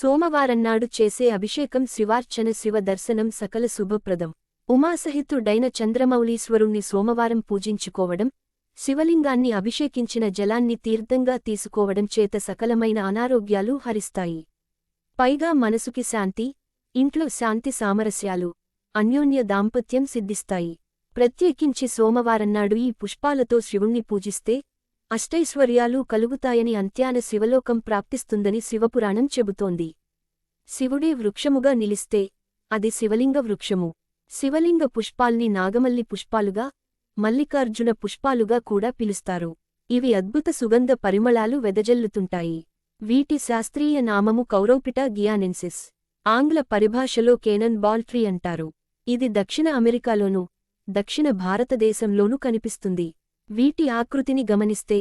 సోమవారన్నాడు చేసే అభిషేకం శివార్చన శివ దర్శనం సకల శుభప్రదం. ఉమాసహితుడైన చంద్రమౌళీశ్వరుణ్ణి సోమవారం పూజించుకోవడం శివలింగాన్ని అభిషేకించిన జలాన్ని తీర్థంగా తీసుకోవడం చేత సకలమైన అనారోగ్యాలు హరిస్తాయి. పైగా మనసుకి శాంతి ఇంట్లో శాంతి సామరస్యాలు అన్యోన్య దాంపత్యం సిద్ధిస్తాయి. ప్రత్యేకించి సోమవారన్నాడు ఈ పుష్పాలతో శివుణ్ణి పూజిస్తే అష్టైశ్వర్యాలు కలుగుతాయని అంత్యాన శివలోకం ప్రాప్తిస్తుందని శివపురాణం చెబుతోంది. శివుడే వృక్షముగా నిలిస్తే అది శివలింగ వృక్షము. శివలింగ పుష్పాల్ని నాగమల్లి పుష్పాలుగా మల్లికార్జున పుష్పాలుగా కూడా పిలుస్తారు. ఇవి అద్భుత సుగంధ పరిమళాలు వెదజల్లుతుంటాయి. వీటి శాస్త్రీయ నామము కౌరోపిటా గియానెన్సిస్. ఆంగ్ల పరిభాషలో కేనన్ బాల్ ట్రీ అంటారు. ఇది దక్షిణ అమెరికాలోనూ దక్షిణ భారతదేశంలోనూ కనిపిస్తుంది. వీటి ఆకృతిని గమనిస్తే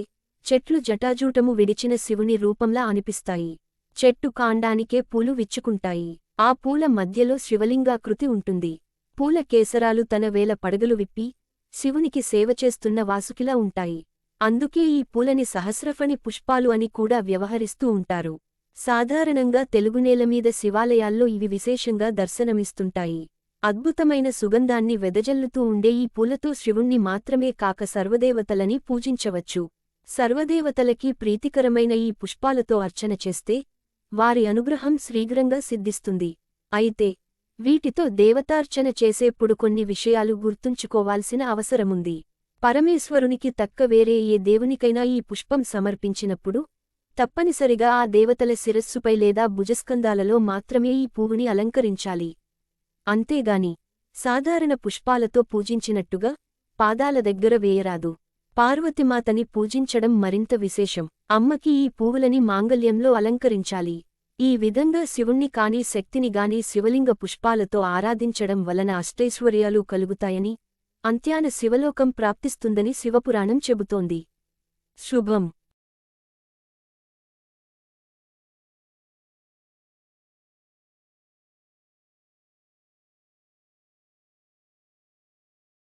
చెట్లు జటాజూటము విడిచిన శివుని రూపంలా అనిపిస్తాయి. చెట్టు కాండానికే పూలు విచ్చుకుంటాయి. ఆ పూల మధ్యలో శివలింగాకృతి ఉంటుంది. పూల కేసరాలు తన వేల పడగలు విప్పి శివునికి సేవ చేస్తున్న వాసుకిలా ఉంటాయి. అందుకే ఈ పూలని సహస్రఫణి పుష్పాలు అని కూడా వ్యవహరిస్తూ ఉంటారు. సాధారణంగా తెలుగునేలమీద శివాలయాల్లో ఇవి విశేషంగా దర్శనమిస్తుంటాయి. అద్భుతమైన సుగంధాన్ని వెదజల్లుతూ ఉండే ఈ పూలతో శివుణ్ణి మాత్రమే కాక సర్వదేవతలని పూజించవచ్చు. సర్వదేవతలకి ప్రీతికరమైన ఈ పుష్పాలతో అర్చన చేస్తే వారి అనుగ్రహం శీఘ్రంగా సిద్ధిస్తుంది. అయితే వీటితో దేవతార్చన చేసేప్పుడు కొన్ని విషయాలు గుర్తుంచుకోవాల్సిన అవసరముంది. పరమేశ్వరునికి తక్క వేరే ఏ దేవునికైనా ఈ పుష్పం సమర్పించినప్పుడు తప్పనిసరిగా ఆ దేవతల శిరస్సుపై లేదా భుజస్కందాలలో మాత్రమే ఈ పువ్వుని అలంకరించాలి. అంతేగాని సాధారణ పుష్పాలతో పూజించినట్టుగా పాదాల దగ్గర వేయరాదు. పార్వతిమాతని పూజించడం మరింత విశేషం. అమ్మకి ఈ పువ్వులని మాంగల్యంలో అలంకరించాలి. ఈ విధంగా శివుణ్ణి కాని శక్తిని గాని శివలింగ పుష్పాలతో ఆరాధించడం వలన అష్టైశ్వర్యాలు కలుగుతాయని అంత్యాన శివలోకం ప్రాప్తిస్తుందని శివపురాణం చెబుతోంది. శుభం.